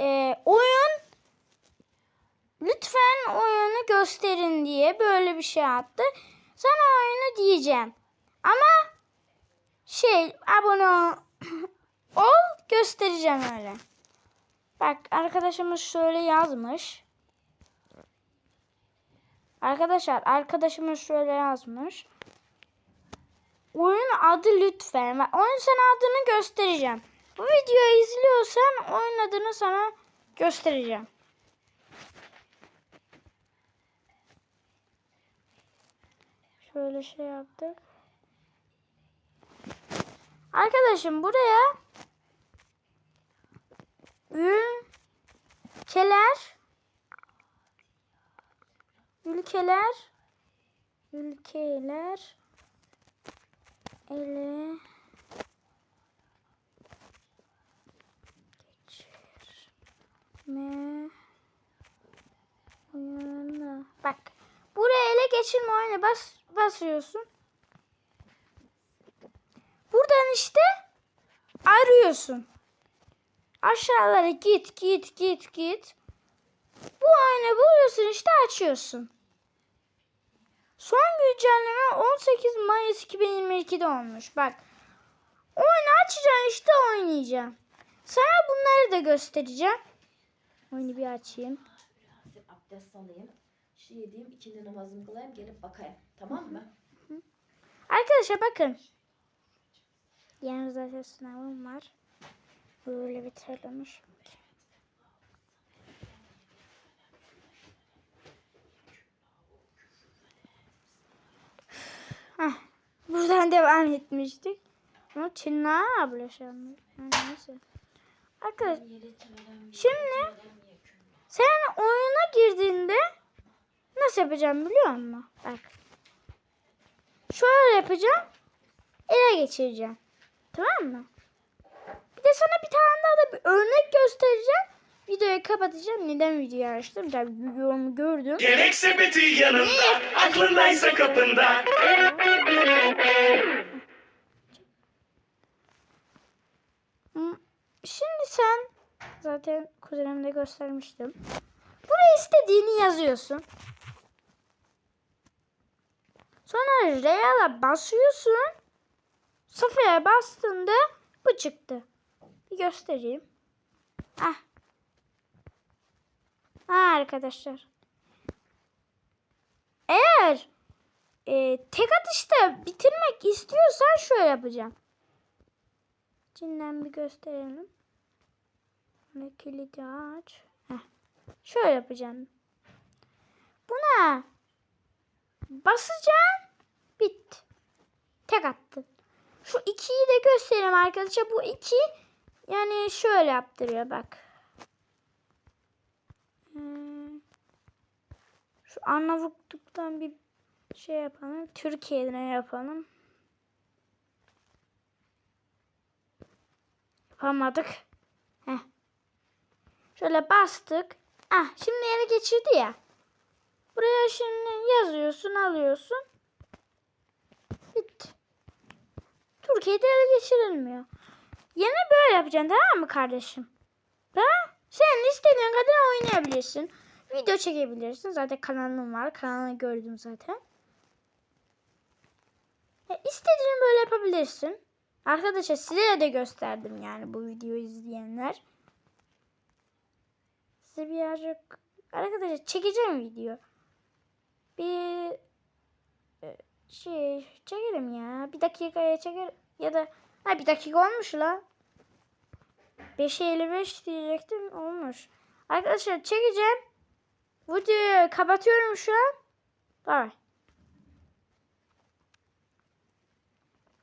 e, oyun lütfen oyunu gösterin diye böyle bir şey attı. Sana oyunu diyeceğim. Ama şey abone ol, ol göstereceğim öyle. Bak arkadaşımız şöyle yazmış. Arkadaşlar arkadaşımız şöyle yazmış. Oyun adı lütfen. Bak, oyun sana adını göstereceğim. Bu videoyu izliyorsan oyun adını sana göstereceğim. Şöyle şey yaptık. Arkadaşım buraya ülkeler ülkeler ülkeler ele geçirme oyunu. Bak buraya ele geçirme oyunu bas basıyorsun. Buradan işte arıyorsun. Aşağılara git git git git. Bu oyunu buluyorsun işte açıyorsun. Son güncelleme 18 Mayıs 2022'de olmuş. Bak. Oyunu açacaksın işte oynayacağım. Sana bunları da göstereceğim. Oyunu bir açayım. Abdest alayım. Şey edeyim, ikindi namazımı kılayım, gelip bakayım. Tamam mı? Arkadaşlar bakın. Yarın zaten sınavım var. Böyle bir terlemiş. Heh, buradan devam etmiştik. Ama Çinna abla şey yapmış. Ha, Neyse. Arkadaşlar Şimdi sen girdiğinde nasıl yapacağım biliyor musun? Bak. Şöyle yapacağım. Ele geçireceğim. Tamam mı? Bir de sana bir tane daha da bir örnek göstereceğim. Videoyu kapatacağım. Neden videoyu açtım? Tabii videomu gördüm. Gerek sepeti yanında, aklındaysa kapında. Hı, Şimdi sen zaten kuzenimde göstermiştim. Buraya istediğini yazıyorsun. Sonra Real'a basıyorsun. Sıfıra bastığında bu çıktı. Bir göstereyim. Ah. Ha arkadaşlar. Eğer e, tek atışta bitirmek istiyorsan şöyle yapacağım. Cinden bir gösterelim. Bunu kilidi aç. Heh. Şöyle yapacağım. Buna basacağım. Bitti. Tek attın. Şu ikiyi de göstereyim arkadaşlar. Bu iki yani şöyle yaptırıyor bak. Hmm. Şu Arnavutluk'tan bir şey yapalım. Türkiye'den yapalım. Yapamadık. Heh. Şöyle bastık. Ah şimdi ele geçirdi ya. Buraya şimdi yazıyorsun alıyorsun. Bitti. Türkiye'de ele geçirilmiyor. Yine böyle yapacaksın tamam mı kardeşim? Tamam. Sen istediğin kadar oynayabilirsin. Video çekebilirsin. Zaten kanalım var. Kanalı gördüm zaten. Ya istediğin böyle yapabilirsin. Arkadaşlar size de gösterdim yani bu videoyu izleyenler. Size birazcık arkadaşlar çekeceğim video. Bir e, şey çekelim ya. Bir dakikaya çeker ya da ha bir dakika olmuş la. 5.55 diyecektim olmuş. Arkadaşlar çekeceğim. Videoyu kapatıyorum şu an. Bye.